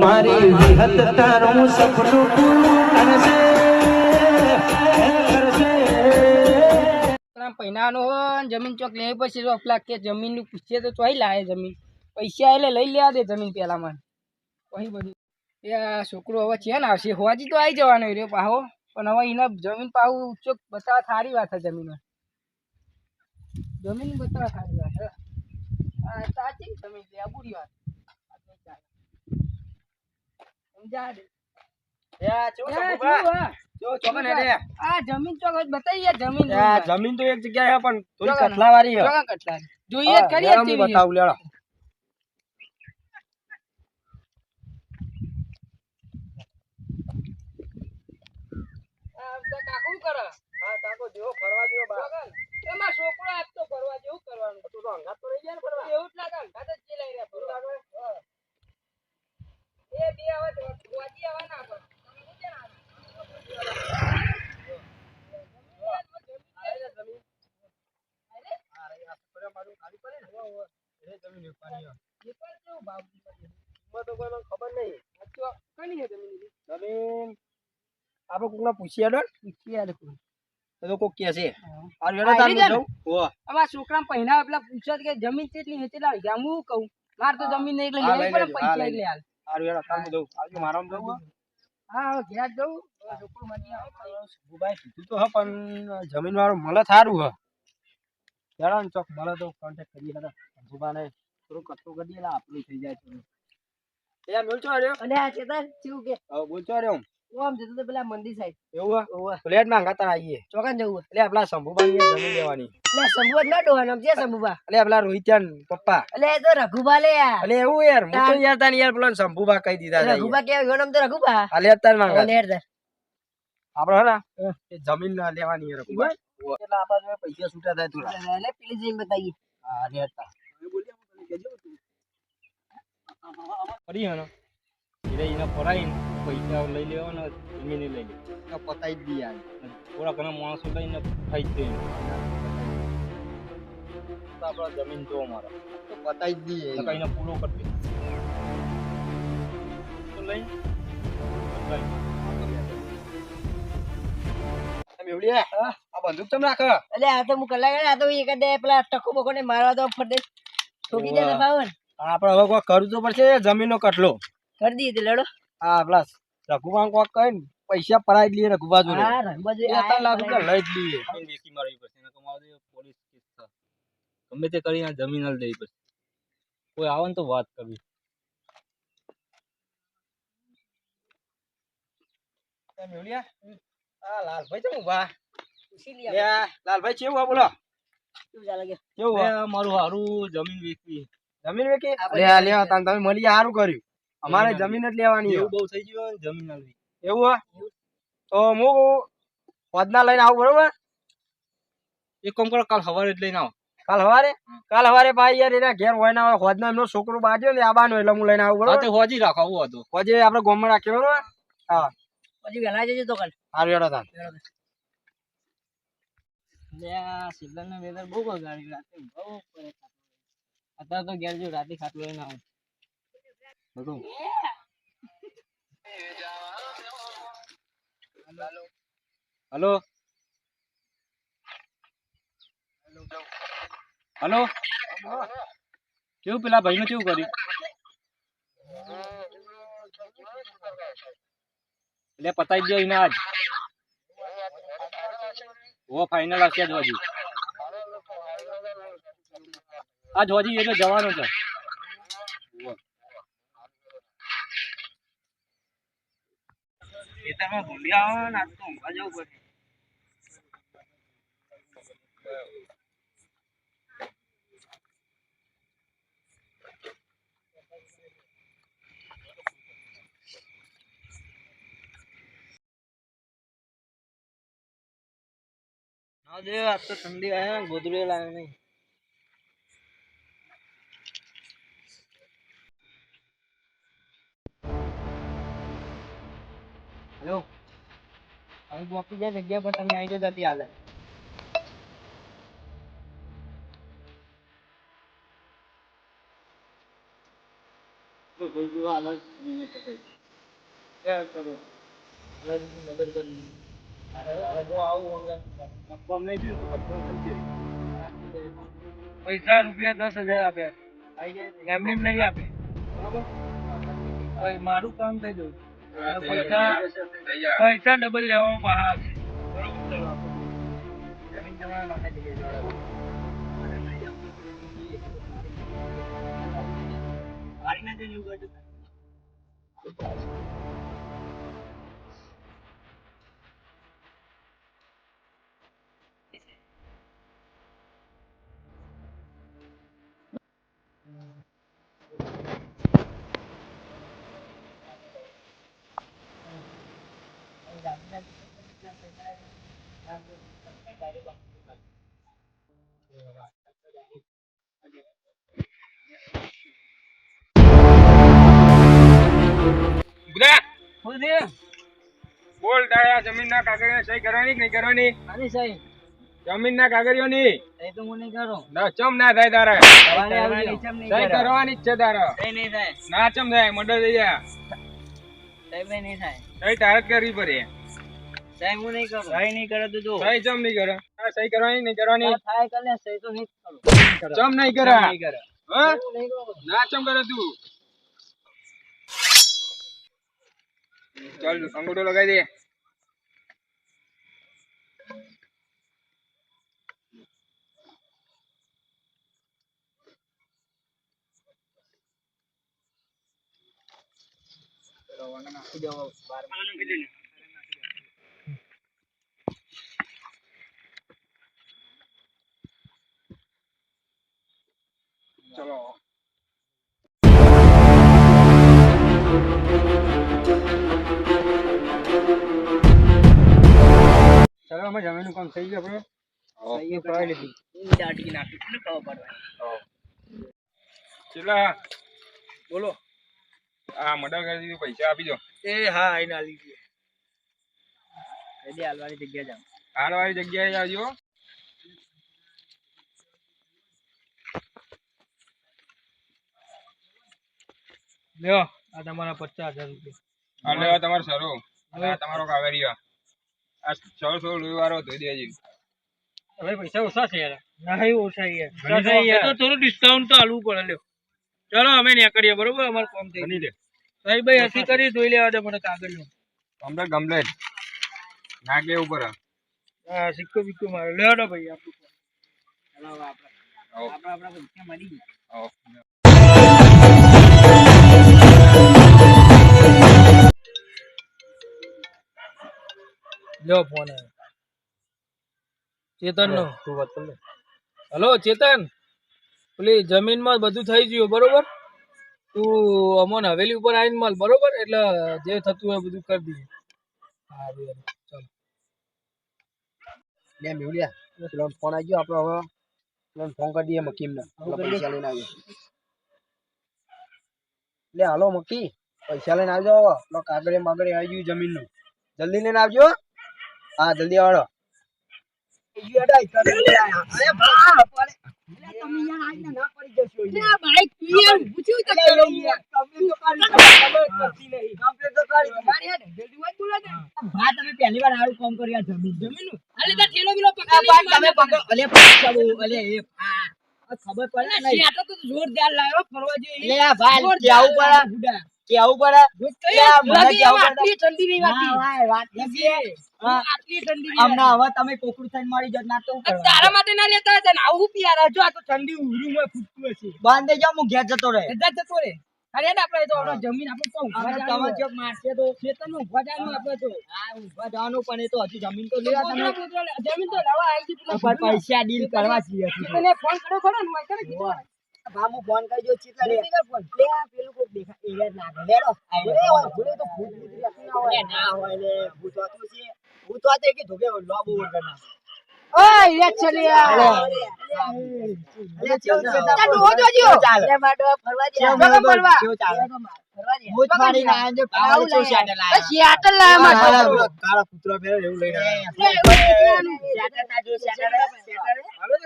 મારી વિહત તારું સપનું પૂરું કરશે. જમીન ચોક લે પછી લાગ કે જમીનનું પૂછીએ તો ચોઈ લાવે જમીન. પૈસા એટલે લઈ લેવા દે જમીન પેલા મને પછી બધું. એ આ છોકરો હવે છે ને, આવશે. હોવાથી તો આવી જવાનો રહ્યો પાહો. પણ હવે એને જમીન પાહું ચોક બતાવવા સારી વાત છે જમીન જમીન બતાવવા સારી વાત સાચી જમીન છે આ બુરી વાત આ નહીં ચાલે. સમજા દે યા, ચેવું એ, શંભુ શું બા? હા? ચેવું ચોકન હેડે? આ જમીન તો એક જગ્યાએ પણ થોડી કટલા કટલા જોઈએ કરીએ. બતાવું લેડો. છોકરો આપતો ફરવા જેવું કરવાનું. તું તો હંગાત તો રહી ગયા ફરવા? એવું જ લાગે અંગાત જ જે લઈ રહ્યા ફરવા. હા. એ બે આવે તો ગોજી ના પણ તમે શું ક્યાં આવે? આ રહી જમીન. આ રહી, આ ફર્યા બાજુ ખાલી પડે ને? એ જમીન વેચવાની હે. પેપર કેવું ભાવ એમાં તો કોઈ મને ખબર નહીં. તો કની છે જમીન લીધી? જમીન આપણે કોકને પૂછી હેડો પૂછી તો કોક છે. આ તાર હું. અમારા છોકરા પહેલા પેલા પૂછો કે જમીન કેટલી છે કેટલા? હું કહું મારે તો જમીન નહીં એટલે લઈ પૈસા એટલે હાલ આ યાર હું જાઉં. આવજો મારામાં જાઉં હા? હવે ઘેર જવું. છોકરું મળી આવે શંભુભાઈ કીધું તો હ પણ જમીન વાળું મળે સારું હ. ચાલો ને ચોક મળે તો કોન્ટેક્ટ કરીએ હતા શંભુભાને થોડું કટકો કરી દઈએ આપણું થઈ જાય થોડું એ બોલ રહ્યો અને આ ચેતન કેવું કે? હવે બોલ છો રહ્યો ઓમ જતું તો પેલા મંદિર સાહેબ એવું હે ફ્લેટમાં હંગાતા આવીએ. ચોકન જવું એટલે આપલા ની જમીન લેવાની. એટલે શંભુબા ના ડોવાનો છે શંભુબા. એટલે આપલા રોહિત્યાન પપ્પા. એટલે એ તો રઘુબા લે યાર એટલે એવું યાર હું તો યાર તાન યાર પેલો શંભુભા કહી દીધા રઘુબા કેવું એનો નામ તો રઘુબા. તાર માંગા હે ને જમીન ના લેવાની એટલે પૈસા છૂટા થાય થોડા. એટલે પેલી જઈને બતાઈએ હા લેતા. ફરી હે ને. એટલે એને ફરાઈને પૈસા લઈ લેવાનો જમીન લઈ લે પતાઈ જ દઈએ થોડા ઘણા માણસો લઈને થઈ જ જઈએ તો આપણા જમીન જો મારો તો પતાઈ જ દઈએ તો કઈને પૂરો કરી દે તો લઈ બંદૂક તમે રાખો એટલે આ તો હું કલાક આ તો એક દે પેલા ટકો બકો ને મારવા દો ફટે ઠોકી દે ને. આપણે હવે કોઈ કરવું તો પડશે જમીનનો કટલો કરી દીધી લડો. હા પ્લસ રઘુભાન કોક કહે ને પૈસા પરાઈ દઈએ રઘુબા જોડે ત્રણ લાખ રૂપિયા લઈ જ લઈએ. વેચી મારવી પડશે નકર મારે પોલીસ કેસ ગમે તે કરીને આ જમીન હાલ દેવી પડશે. કોઈ આવે ને તો વાત કરવી. આ લાલભાઈ ચમ ઊભા? લાલભાઈ કેવું બોલો મારું હારું જમીન વેચવી. જમીન વેચી? લે લે તમે મળી સારું કર્યું. અમારે જમીન જ લેવાની એવું. બહુ થઈ ગયું જમીન હાલવી એવું તો હું હોદના લઈને આવું બરોબર? એક કામ કરો કાલ સવારે જ લઈને આવો. કાલ સવારે? કાલ સવારે ભાઈ યાર એના ઘેર હોય ના હોય હોદના એમનો છોકરો બાજ્યો ને આબાનો એટલે હું લઈને આવું બરોબર? તે હોજી રાખો આવું હતું. હોજે આપણે ગોમમાં રાખીએ બરોબર? હા. પછી વહેલા જજો તો કાલ. સારું હેડો તાન. સિગ્નલ ના વેધર બહુ બગાડી રાતે બહુ અત્યારે તો ઘેર જો રાતે ખાટલો લઈને આવું. બધું? હલો? હલો? કેવું પેલા ભાઈ કેવું કર્યું? એટલે પતાવી દો એને આજ. ઓ ફાઇનલ હશે જ હજી આજ હજી એ જવાનો છે. ખેતરમાં ભૂંડિયા આવે ને આજ તો ઊંઘવા જવું પડે. હા દે આજ તો ઠંડી આવે ને ગોદડું લાવે નહીં. હેલો. હવે મોકલી જાય જગ્યા પર તમે આવી જલ્દી હાલે. પૈસા રૂપિયા દસ હજાર આપ્યા. એમને એમ નહીં આપે. બરાબર? મારું કામ થઈ જવું પૈસા પૈસા ડબલ લેવામાં બહાર જમીન જમીનના કાગળિયા સહી કરવાની કે નહીં કરવાની? મારી સહી. જમીનના કાગળિયોની? એ તો હું નહીં કરું. ના ચમ ના થાય તારે. સહી કરવાની જ છે તારે. સહી નહીં થાય. ના ચમ થાય મંડળ થઈ જાય. સહી ભાઈ નહીં થાય. સહી તારે જ કરવી પડે. સહી હું નહીં કરું. સહી નહીં કરે તો જો. સહી ચમ નહીં કરે? સહી કરવાની નહીં કરવાની? થાય કરે સહી તો નહીં કરું. ચમ નહીં કરે? નહીં કરે. હા? ના ચમ કરે તું. ચાલ અંગૂઠો લગાવી દે. ચલો. અમે જમીનનું કામ થઈ ગયું આપણે કરાવી લીધી દાટી નાખી ખબર પડવા ચલા બોલો આ મર્ડર કરી દીધું પૈસા આપી દો. એ હા આઈને આલી દે કદી હાલવાની જગ્યા જાવ હાલવાળી જગ્યાએ આવજો લ્યો આ તમારા પચાસ હજાર રૂપિયા. આ લેવા તમારે સરો આ તમારો કાગળિયો આ. સૌ સૌ રવિવારો ધોઈ દેજે હવે પૈસા ઓછા છે યાર. નહીં ઓછા યાર. તો થોડું ડિસ્કાઉન્ટ તો આલવું પડે લ્યો. ચલો અમે નીકળીએ બરોબર? અમારું કામ થઈ બની ગયું ભાઈ હસી કરી જોઈ લેવા દે મને કાગળ અમને ગમલે. ના કે ઉપર હા સિક્કો બિક્કો મારે. લેવા દો ભાઈ આપણું ચલો હવે આપણે આવો આપણા આપણા પૈસા મળી ગયા. આવો લ્યો ફોન ચેતન નો તું વાત કર હલો ચેતન. પેલી જમીનમાં બધું થઈ ગયું બરોબર? તું અમોને હવેલી ઉપર આવીને માલ બરોબર? એટલે જે થતું હોય બધું કરી દઈએ. હા ચાલો. લે મેવલિયા પેલો ફોન આવી ગયો આપણે હવે પેલો ફોન કરી દઈએ મકીમ ને પૈસા લઈને આવ્યો. લે હાલો મકી પૈસા લઈને આવજો હવે. પેલો કાગળે માગળે આવી ગયું જમીનનું જલ્દી લઈને આવજો હા. જલ્દી આવડો. લે આ ભાઈ કેવું પડે કેવું પડે લે. આ મને કેવું પડે આટલી નહીં. વાતી હા, વાત નથી. હા. આટલી ઠંડી નહીં હમણાં હવે તમે કોકડું થઈને મરી જાત ના તો તારા માટે ના લેતા હતા ને આવું પિયારા. જો આ તો ઠંડી ઉરું માં ફૂટતું હશે. બાંધે જાઓ હું ઘેર જતો રહે. જતો રહે. અરે ને આપણે તો આપણે જમીન આપણે તો મારશે તો ખેતરનું જવાનું આપણે તો. જવાનું પણ એ તો હજી જમીન તો લેવા તમે. જમીન તો લેવા આવી પૈસા ડીલ કરવા છીએ. તને ફોન કર્યો ખરો ને વાંચો કીધું. ભા ફોન કરજો ચિતલા લે ફોન. લે પેલું કોક દેખાય. એ ના લેડો. લે ઓય ભૂલે તો ભૂત ભૂત રહેતું ના હોય. ના હોય લે ભૂત હોતું છે. ભૂત હોતે કે ધોબે લોબો વગર ના. ઓય રે ચલિયા અલે ચલ તાર ડોહો જોજો. લે માટો ફરવા દે. ચાલો? ફરવા. ફરવા દે. ભૂત મારી ના આજો આવું કાળો લઈ શાટલ આ શિયાટલ લાયા. માં કાળા કૂતરો પહેરે એવું લઈને આવ્યા. લે, ઓય, પેલાનું. શાટલ ના જો શાટલ શાટલ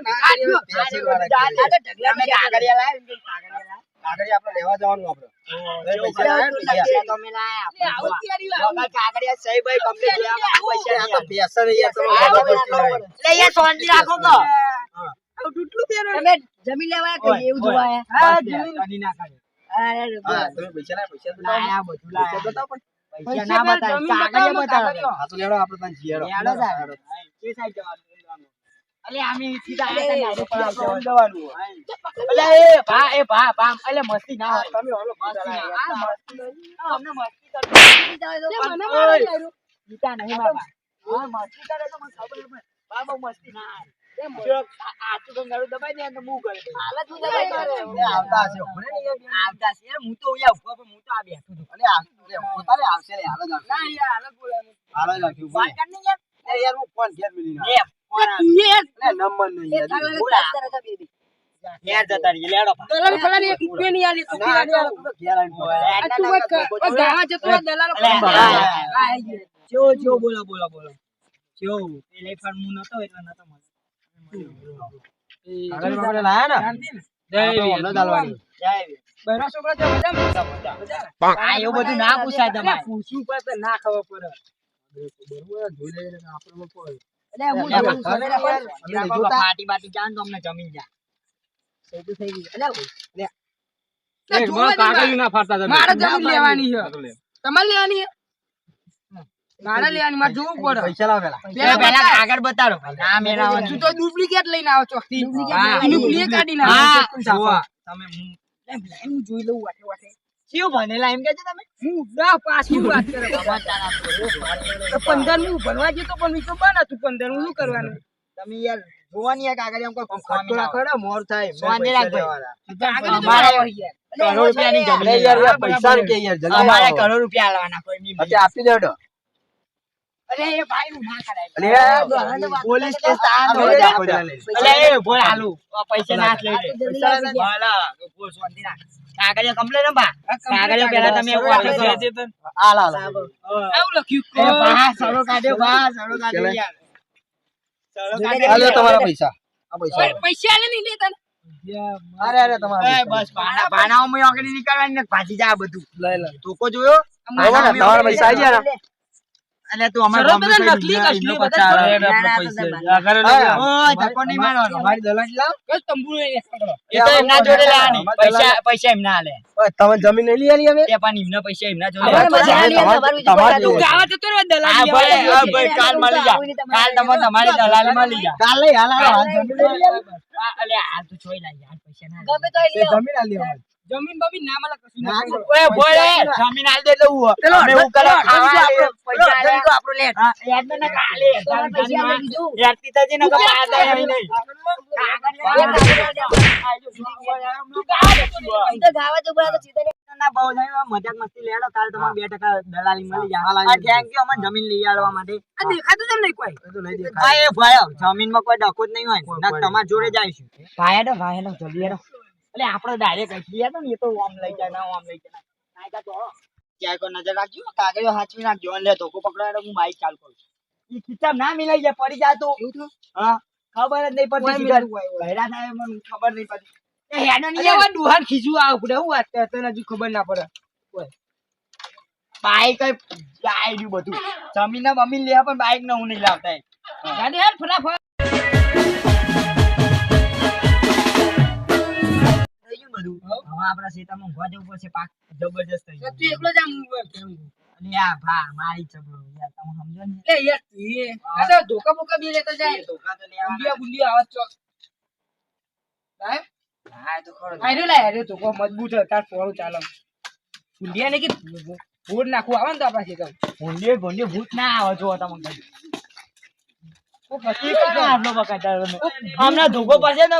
આ આ જો, આ તો ઢગલા માં કાગળિયા લાવ કાગળિયા. લાવ કાગળિયા આપણે લેવા જવાનું આપણે. આ જમીન લેવા એવું જોવા આયા? હા, બસ જમીન. યાર, કદી ના કરે. અરે હા, પૈસા ના બતાવે, કાગળિયા બતાવે. હા, તો લેવડો આપણે ત્યાં જઈએ, હેડો. યાર જ સાઈડ જવાનું? અલે આમે સીધા આયા તા નાયરો પર આપણે આવશે. જવાનું અલે એ ભા એ ભા ભા અલે મસ્તી ના હોય. તમે હાલો, મસ્તી. આ મસ્તી અમને મસ્તી કરવી. મને ઓય, જીતા નહીં બાબા. હા મસ્તી કરે તો મને ખબર પણ બાબા મસ્તી ના આવે. આવશે, નંબર નહીં. ઘેર જતા રહીએ, લેડો. દલાલ એક રૂપિયો આલી, ના. ઘેર આ તું ગાવા જતો દલાલો. જો જો બોલો બોલો બોલો. જો પેલે હું નતો એટલે નતો મળે પૂછાય તમારે. પૂછવું પડે તો ના ખબર પડે. બાટી જાન તો અમને જમીન જા થઈ ગયું. મારે જમીન લેવાની છે. તમારે લેવાની છે? મારે લેવાની મારે જોવું પડે. પૈસા લાવ પેલા. પેલા પેલા કાગળ બતાડો. ના મેળવવાનું તું તો ડુપ્લિકેટ લઈને આવો છો. ડુપ્લિકેટ કાઢી નાખો તમે હું હું જોઈ લઉં વાટે વાટે. શિવ ભણેલા એમ કે છે તમે? હું ના પાછું વાત કરે. બાબા તો પંદર હું ભણવા જતો પણ મિત્રો બન હતું. પંદર હું શું કરવાનું? તમે યાર જોવાની એક કાગળ એમ કોઈ ખામી રાખો ને, મોર થાય. માને રાખ. પૈસા ને કે યાર, જલ્દી અમારે. કરોડ રૂપિયા આલવાના કોઈ આપી દેજો. અરે એ ભાઈ હું ના પોલીસ કેસ આ પૈસા ના લઈ કાગળિયા કમ્પ્લેટ બા. કાગળિયા પેલા તમે એવું ચેતન. હાલ, હાલ. આવું લખ્યું કો. બા સરો કાઢ્યો બા સરો કાઢ્યો. યાર લ્યો તમારા પૈસા. આ પૈસા. પૈસા લે નહીં લેતા અરે અરે તમારા નીકળવાની ભાજી જા આ બધું. લઈ લે. ધોકો જોયો? તમારા પૈસા આવી ગયા? એટલે તું અમાર નકલી કસલી બધા લઈ લઈ મારવાનો. મારી દલાલી લાવ. કે તંબુ એ પકડો. એ તો એમના જોડે લેવાની પૈસા પૈસા એમના આલે ઓય, તમે જમીન લઈ આલી હવે? તે પણ એમના પૈસા એમના જોડે અમારે લેવાના. તમારે પૈસા પૈસા તમારે- આલે, તમારે બીજું તમારે કોઈ જોઈએ. આ તો તો દલાલી ભાઈ ભાઈ કાલ મળી જા. કાલ તમે તમારી દલાલી મળી જા. કાલ લઈ હાલ હાલ, હાલ જમીન લઈ લે. આ, અલે આ તું જોઈ લે યાર પૈસા ના ગમે તો લઈ જમીન આલી અમારે. જમીન બમીન ના મળે કશું. ના, ઓય ભોય જમીન આલ દે એટલે હું અમે હું કરે ખાવા પૈસા આલે. આપણો. યાદ ના કાલે. પૈસા. યાર પિતાજી ને કપા આ નહીં જમીન લઈ આવવા માટે. દેખાતું કેમ કોઈ. એ તો નહીં દેખાય. હા એ ભાઈ જમીનમાં કોઈ ડકો જ નહીં હોય. તમારા જોડે જાય આવીશું. ભાઈ જલ્દી હેડો. એટલે આપણે ડાયરેક્ટ કહી ગયા ને એ તો ઓમ લઈ જાય ના ઓમ લઈ જાય. ના કા તો ક્યાંય કોઈ નજર રાખજો કાગળો હાચવી નાખજો અને ધોકો પકડો હું બાઈક ચાલુ કરું ઈ ખિસ્સામાં ના મિલાઈ જાય પડી જાય તો. હા ખબર જ નહીં પડતી. ભૈરા થાય મને ખબર નહીં પડતી. એ નહીં યાર. આ આવ પડે હું વાત હજુ ખબર ના પડે. બાઈક જાય બધું. જમીન ના બમીન લેવા પણ બાઈક ને હું નહીં લાવતા ફટાફટ. બધું. હવે આપણા ખેતરમાં ઊંઘવા જવું પડશે પાક જબરજસ્ત થઈ તું એકલો જ આમ. અને આ ભા મારી ચબરો યાર તમે સમજો ને. એ યાર તું આ તો ધોકા બોકા બી લેતો જાય. ધોકા તો લેવાના. ગુંડિયા ગુંડિયા આવાજ ચોક. હા, તો ખરો. મજબૂત તાર પોળું ચાલે. ગુંડિયા ને કે ભૂત નાખવું આવે ને તો ખેતર ભૂંડીએ ભૂંડીએ ભૂત ના આવે જો તમે કહી. ઓ પછી ઈ કાં આટલો બકાતા તમે? હમણાં ધોકો પડશે ને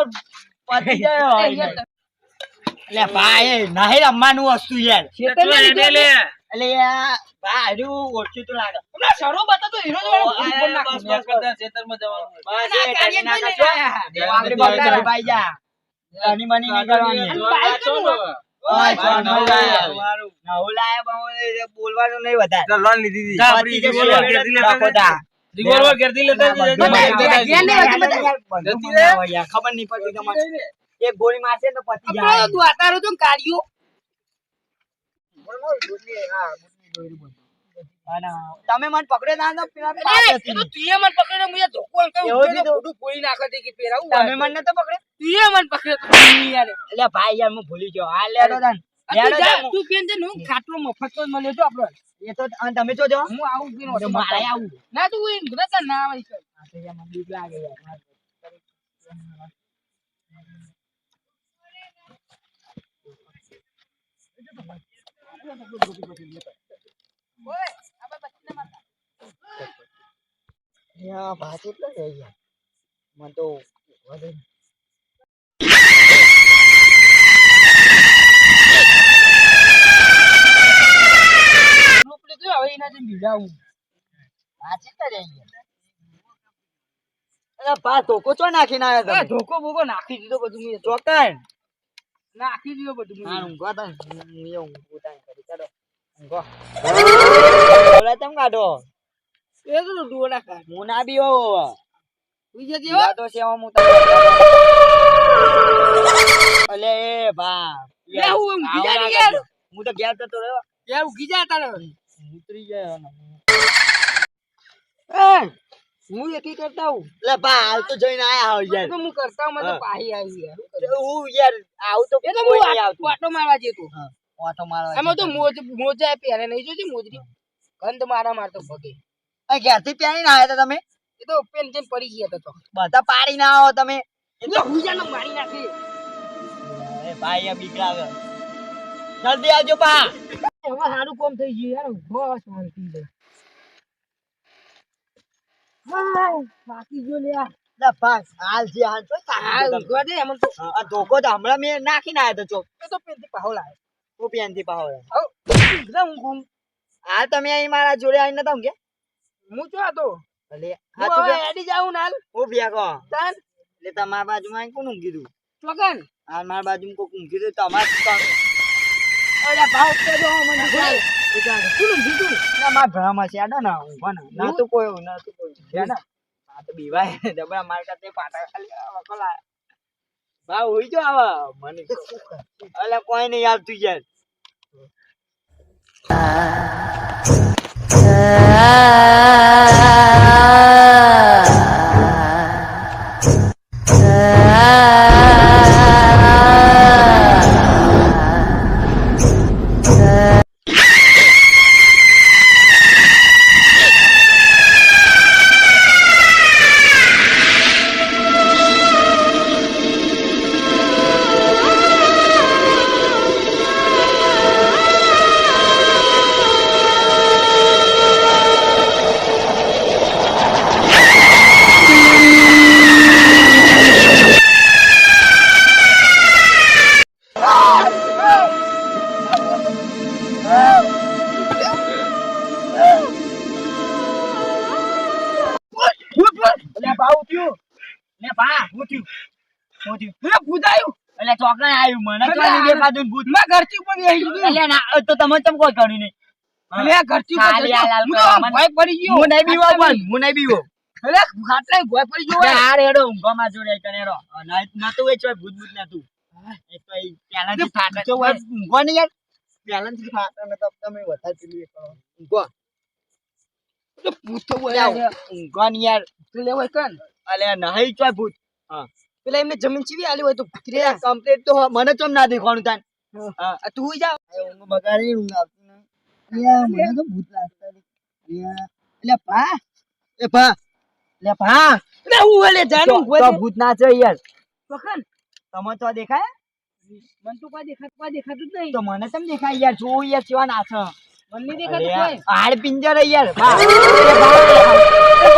પતી જાય. યાર એટલે ભાઈ નહીં રમવાનું વસ્તુ યાર એટલે ભાઈ ઓળખ્યું તો લાગે. હીરો જવાનું. ભાઈ જા કરવાની બોલવાનું નહીં વધારે. લોન લીધી. રિવોલ્વર લેતા. ખબર નહીં પડતી તમારે એક ગોળી મારશે તો પતી જાય તું આતારો તો કાઢ્યો. તમે મને પકડે ના તો પેલા તુંએ મને ધોકો? મોઢું ફોડી નાખે કે પેરાવું તમે મને તો પકડે તુંએ મને પકડે યાર. એટલે ભાઈ યાર હું ભૂલી ગયો. હા લેડો આ તું લેડો તું પેન છે હું ખાટલો મફત જ મળ્યો છો આપણે. એ તો તમે જો જો. હું આવું પીને મારે આવું. ના તું એમ ના આવે છે આ તો યાર મને બીક લાગે યાર ઓય આપણે બચીને મારતા. યા ભાત એટલો મને તો વધે અરે ભા ધોકો ચો આ તમે ધોકો બોકો નાખી દીધો બધું. ચોકન નાખી દીધો બધું. હા ઊંઘો તો હું એ ઊંઘું તાન કરી ચાલો ઊંઘો બોલે તમ કાઢો એ તો ડોડા કાઢ. હું ના બી હોવ બીજે? યા તો સેવા હું તમને અલે એ ભા લે હું ઊંઘી જા યાર. હું તો ઘેર જતો રહ્યો યાર ઊંઘી જા તારે. ઉતરી એ, હું એકી કરતા હું લે ભા હાલ તો જઈને આયા હોવ યાર. તો હું કરતા હું, મને પાહી આવી યાર. હું યાર આવું તો એટલે હું નહીં આ- મારવા જતો. હા, ઓટો મારવા એમાં તો મોજ મોજા પહેરે નહીં જોજી મોજરી. ગંધ મારા મારતો ભગે આ ઘેરથી પહેરીને આયા હતા તમે? એ તો પેન જઈને પડી ગયા તો બધા પાડી ના આવો તમે. એટલે હુજાનો મારી નાખી. એ ભાઈ આ બીક જલ્દી આવજો પા હવે સારું કોમ થઈ ગયું યાર. બસ શાંતિ હા બાકી જો હાલ જે હાલ તો આ એમાં તો ધોકો તો હમણાં મેં નાખીને આવ્યો તો એ તો પેનથી પાહો લાવે હું પેનથી પાહો હવ એકદમ ઊંઘું હાલ તમે અહીં મારા જોડે આવીને નતા કે હું જો હતો અલે હું હાચું એડી જાઉં નાલ હું ભેગો તાન. એટલે તમારા બાજુમાં આવીને કોણ ઊંઘી દઉં ચોકન હાલ મારા બાજુમાં કોક ઊંઘી દઉં તમારે અરે ભાવ જો મને ના મારા ભરામાં છે. આડો ના ઊંઘો ના. ના તો કોઈ ના તો કોઈ. છે ને આ તો બીવાય. જબરા માર કરતે પાટા ખાલી વકો લાય ભાવ હોઈ જો આવા. મને અલે કોઈ નહીં આવતું યાર એટલે આવ્યું મને. તો નહીં દેખાતું ભૂત. મેં ઘરથી ઉપર બેહી ગયું એટલે ના તો તમે તમ કોઈ કર્યું નહીં? એટલે ઘરથી ઉપર આ હું તો મને- ભય પડી ગયો. હું નહીં બીવો પણ હું નહીં બીવો. એટલે ખાટલે ભય પડી ગયો અરે હાર હેડો ઊંઘવામાં જોડે કનેરો તો એ ચોય ભૂત ભૂત નતું એ તો એ પહેલાથી થાક તો હોય ઊંઘો નહીં યાર. પહેલાથી થાક તો તમે વધારે પેલું એ કરો. ઊંઘો. તો બોલ્યા ઊંઘો નહીં યાર. તું લેવાય કન અલે નહીં ચોય ભૂત. હા. પેલા એમને જમીન ચીવી આલી હોય તો ક્રિયા કમ્પ્લીટ તો મને ચમ ના દેખવાનું તાન. તું જા. ઊંઘ બગાડી ઊંઘ આવતી નહીં. મને તો ભૂત લાગતા એટલે ભા એ પા. લે પા. લે હું હલે જાનું તો- ભૂત ના છે યાર. પકડ. તમે તો દેખાય? મને તો કોઈ દેખાતું કોઈ દેખાતું જ નહીં. તો મને તમ દેખાય યાર? જો યાર કેવા નાચ મને નહીં દેખાતું કોઈ. હાડ પિંજર યાર. બા.